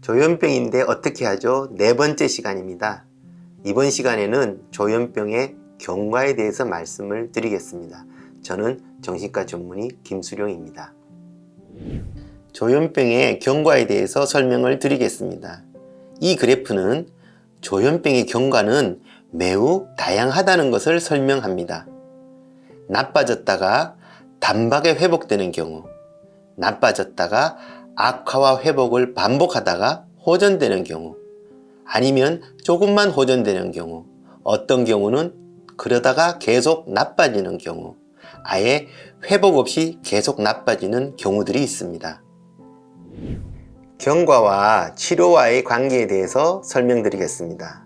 조현병인데 어떻게 하죠? 네 번째 시간입니다. 이번 시간에는 조현병의 경과에 대해서 말씀을 드리겠습니다. 저는 정신과 전문의 김수룡입니다. 조현병의 경과에 대해서 설명을 드리겠습니다. 이 그래프는 조현병의 경과는 매우 다양하다는 것을 설명합니다. 나빠졌다가 단박에 회복되는 경우, 나빠졌다가 악화와 회복을 반복하다가 호전되는 경우, 아니면 조금만 호전되는 경우, 어떤 경우는 그러다가 계속 나빠지는 경우, 아예 회복 없이 계속 나빠지는 경우들이 있습니다. 경과와 치료와의 관계에 대해서 설명드리겠습니다.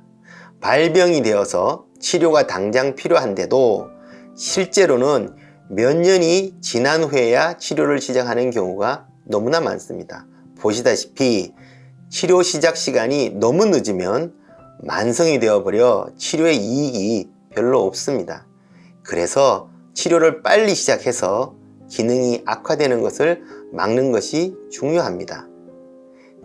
발병이 되어서 치료가 당장 필요한데도 실제로는 몇 년이 지난 후에야 치료를 시작하는 경우가 너무나 많습니다. 보시다시피 치료 시작 시간이 너무 늦으면 만성이 되어버려 치료의 이익이 별로 없습니다. 그래서 치료를 빨리 시작해서 기능이 악화되는 것을 막는 것이 중요합니다.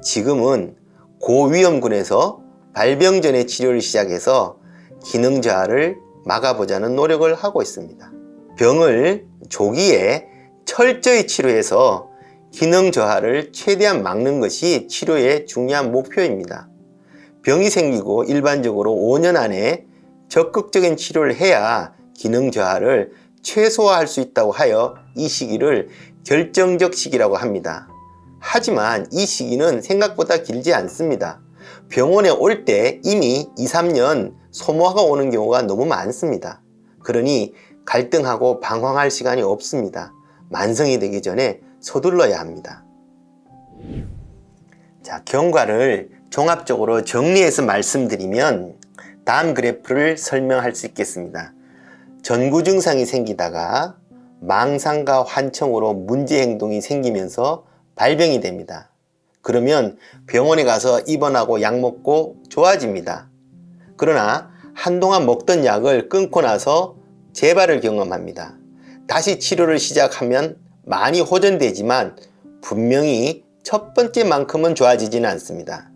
지금은 고위험군에서 발병 전에 치료를 시작해서 기능 저하를 막아보자는 노력을 하고 있습니다. 병을 조기에 철저히 치료해서 기능 저하를 최대한 막는 것이 치료의 중요한 목표입니다. 병이 생기고 일반적으로 5년 안에 적극적인 치료를 해야 기능 저하를 최소화할 수 있다고 하여 이 시기를 결정적 시기라고 합니다. 하지만 이 시기는 생각보다 길지 않습니다. 병원에 올 때 이미 2, 3년 소모가 오는 경우가 너무 많습니다. 그러니 갈등하고 방황할 시간이 없습니다. 만성이 되기 전에 서둘러야 합니다. 자, 경과를 종합적으로 정리해서 말씀드리면 다음 그래프를 설명할 수 있겠습니다. 전구 증상이 생기다가 망상과 환청으로 문제 행동이 생기면서 발병이 됩니다. 그러면 병원에 가서 입원하고 약 먹고 좋아집니다. 그러나 한동안 먹던 약을 끊고 나서 재발을 경험합니다. 다시 치료를 시작하면 많이 호전되지만 분명히 첫 번째만큼은 좋아지지는 않습니다.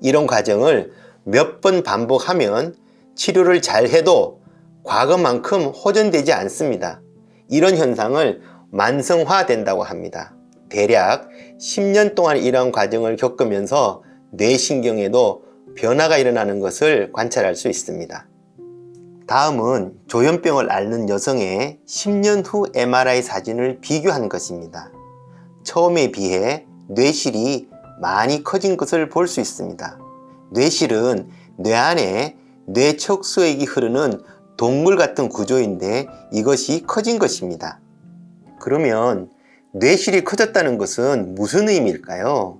이런 과정을 몇 번 반복하면 치료를 잘 해도 과거만큼 호전되지 않습니다. 이런 현상을 만성화된다고 합니다. 대략 10년 동안 이런 과정을 겪으면서 뇌신경에도 변화가 일어나는 것을 관찰할 수 있습니다. 다음은 조현병을 앓는 여성의 10년 후 MRI 사진을 비교한 것입니다. 처음에 비해 뇌실이 많이 커진 것을 볼 수 있습니다. 뇌실은 뇌 안에 뇌척수액이 흐르는 동물 같은 구조인데 이것이 커진 것입니다. 그러면 뇌실이 커졌다는 것은 무슨 의미일까요?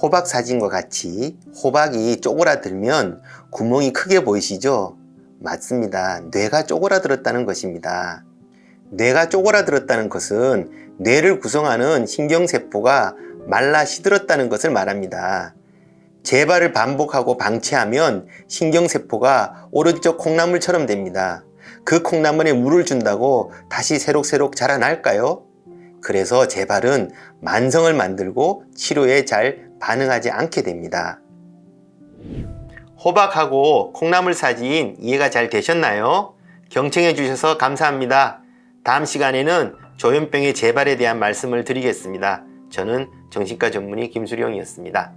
호박 사진과 같이 호박이 쪼그라들면 구멍이 크게 보이시죠? 맞습니다. 뇌가 쪼그라들었다는 것입니다. 뇌가 쪼그라들었다는 것은 뇌를 구성하는 신경세포가 말라 시들었다는 것을 말합니다. 재발을 반복하고 방치하면 신경세포가 오른쪽 콩나물처럼 됩니다. 그 콩나물에 물을 준다고 다시 새록새록 자라날까요? 그래서 재발은 만성을 만들고 치료에 잘 반응하지 않게 됩니다. 호박하고 콩나물 사진 이해가 잘 되셨나요? 경청해 주셔서 감사합니다. 다음 시간에는 조현병의 재발에 대한 말씀을 드리겠습니다. 저는 정신과 전문의 김수령이었습니다.